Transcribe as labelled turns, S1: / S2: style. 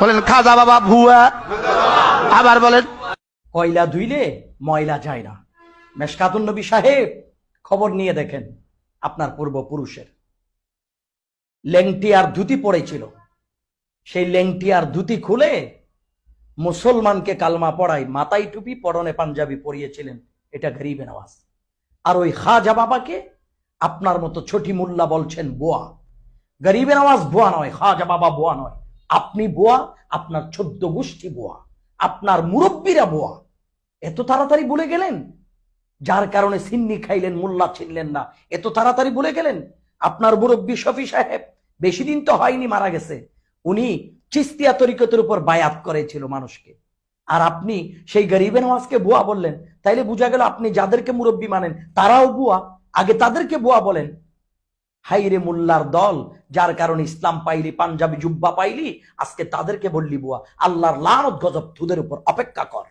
S1: বলেন, খাজা বাবা, ভুয়া। আবার বলেন,
S2: কয়লা ধুইলে ময়লা যায় না। মেশকাতুন নবী সাহেব খবর নিয়ে দেখেন, আপনার পূর্বপুরুষের। লেংটি আর ধুতি পড়েছিল। সেই লেংটি আর ধুতি খুলে মুসলমানকে কালমা পড়াই মাথায় টুপি, পরনে পাঞ্জাবি পরিয়েছিলেন। এটা গরিবে নওয়াজ আর ওই খাজা বাবাকে আপনার মতো ছোটি মোল্লা বলছেন, বোয়া। গরিবে নওয়াজ বোয়া নয়, খাজা বাবা বোয়া নয়। আপনি বোয়া, আপনার চোদ্দ গোষ্ঠী বোয়া, আপনার মুরব্বীরা বোয়া। এত তাড়াতাড়ি ভুলে গেলেন? যার কারণে সিন্নি খাইলেন, মোল্লা ছিনলেন না। এত তাড়াতাড়ি ভুলে গেলেন? আপনার মুরব্বী শফি সাহেব বেশি দিন তো হয়নি, মারা গেছে। উনি চিস্তিয়া তরিকতের উপর বায়াত করেছিল মানুষকে। আর আপনি সেই গরিবের নামাজকে বুয়া বললেন। তাইলে বোঝা গেল আপনি যাদেরকে মুরব্বী মানেন, তারাও বুয়া। আগে তাদেরকে বুয়া বলেন। হাইরে মোল্লার দল, যার কারণে ইসলাম পাইলি, পাঞ্জাবি জুব্বা পাইলি, আজকে তাদেরকে বললি বুয়া, আল্লাহর লানত গজব তুদের উপর অপেক্ষা কর।